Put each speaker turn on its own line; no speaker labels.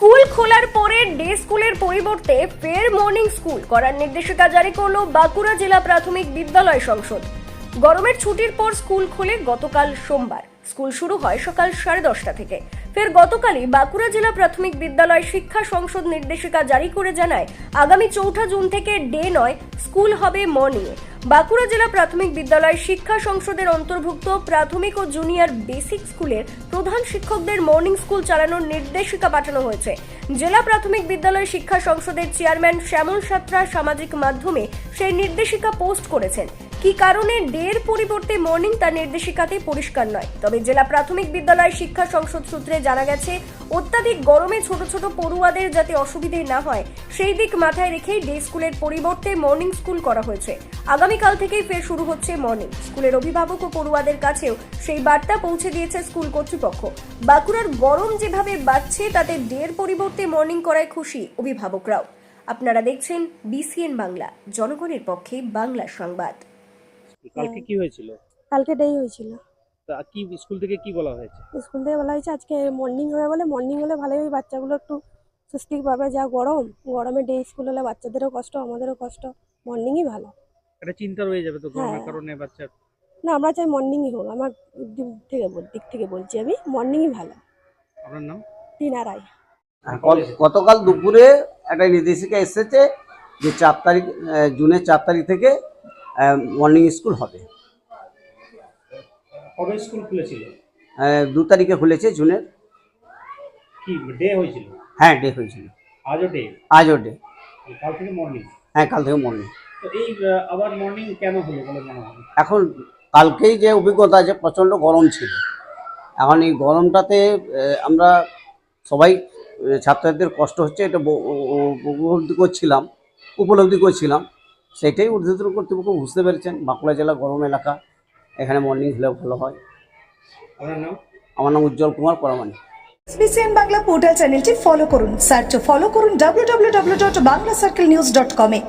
School খোলার পরে day স্কুলের পরিবর্তে ফের মর্নিং স্কুল করার নির্দেশিকা জারি করল বাঁকুড়া জেলা প্রাথমিক বিদ্যালয় সংসদ। গরমের ছুটির পর স্কুল খোলে গতকাল সোমবার। স্কুল শুরু হয় সকাল সাড়ে দশটা থেকে। ফের গতকালই বাঁকুড়া জেলা প্রাথমিক বিদ্যালয় শিক্ষা সংসদ নির্দেশিকা জারি করে জানায়, আগামী চৌঠা জুন থেকে ডে নয়, স্কুল হবে মর্নিংয়ে বাঁকুড়া জেলা প্রাথমিক বিদ্যালয় শিক্ষা সংসদের অন্তর্ভুক্ত প্রাথমিক ও জুনিয়র বেসিক স্কুলের প্রধান শিক্ষকদের মর্নিং স্কুল চালানোর নির্দেশিকা পাঠানো হয়েছে। জেলা প্রাথমিক বিদ্যালয় শিক্ষা সংসদের চেয়ারম্যান শ্যামল সাত্রা সামাজিক মাধ্যমে সেই নির্দেশিকা পোস্ট করেছেন। কি কারণে ডের পরিবর্তে মর্নিং তার নির্দেশিকাতে পরিষ্কার নয়? তবে জেলা প্রাথমিক বিদ্যালয় শিক্ষা সংসদ সূত্রে জানা গেছে, অত্যাধিক গরমে ছোট ছোট পড়ুয়াদের যাতে অসুবিধে না হয়, সেই দিক মাথায় রেখেই ডে স্কুলের পরিবর্তে মর্নিং স্কুল করা হয়েছে। আগামীকাল থেকেই ফের শুরু হচ্ছে মর্নিং। স্কুলের অভিভাবক ও পড়ুয়াদের কাছেও সেই বার্তা পৌঁছে দিয়েছে স্কুল কর্তৃপক্ষ। বাঁকুড়ার গরম যেভাবে বাড়ছে, তাতে ডের পরিবর্তে মর্নিং করায় খুশি অভিভাবকরাও। আপনারা দেখছেন বিসিএন বাংলা, জনগণের পক্ষে বাংলা সংবাদ।
কালকে কি হয়েছিল?
কালকে ডেই হয়েছিল।
তা কি স্কুল থেকে কি বলা হয়েছে?
স্কুল থেকে বলা হয়েছে আজকে মর্নিং হবে বলে। মর্নিং হলে ভালোই ওই বাচ্চাগুলো একটু সুস্থি পাবে। যা গরম গরমে ডে স্কুল হলে বাচ্চাদেরও কষ্ট আমাদেরও কষ্ট। মর্নিংই ভালো।
একটা চিন্তা রয়ে যাবে তো গরমের
হ্যাঁ।
কারণে বাচ্চার
না আমরা চাই মর্নিংই হোক। আমার দিক থেকে বল- দিক থেকে বলছি আমি মর্নিংই ভালো।
আপনার নাম?
টিনা রায়।
গতকাল দুপুরে একটা নির্দেশিকা এসেছে যে চার তারিখ জুনের চার তারিখ থেকে মর্নিং স্কুল হবে।
কবে স্কুল খুলেছিল?
দু তারিখে খুলেছে জুনের।
কি ডে হয়েছিল?
হ্যাঁ ডে হয়েছিল।
আজও ডে
আজও ডে
কাল থেকে মর্নিং
হ্যাঁ কাল থেকে মর্নিং
তো এই আবার মর্নিং কেন হলো বলে মনে হয়?
এখন কালকেই যে অভিজ্ঞতা আছে প্রচণ্ড গরম ছিল। এখন এই গরমটাতে আমরা সবাই ছাত্রছাত্রীদের কষ্ট হচ্ছে এটা উপলব্ধি করছিলাম উপলব্ধি করছিলাম। সেটাই ঊর্ধ্বতন কর্তৃপক্ষ বুঝতে পেরেছেন। বাঁকুড়া জেলা গরম এলাকা এখানে মর্নিং হলেও ভালো হয়। আমার নাম উজ্জ্বল কুমার পরামানি
এসবিসিএন বাংলা পোর্টাল চ্যানেলটি ফলো করুন। সার্চ ফলো করুন W W W dot Bangla circle news dot কমে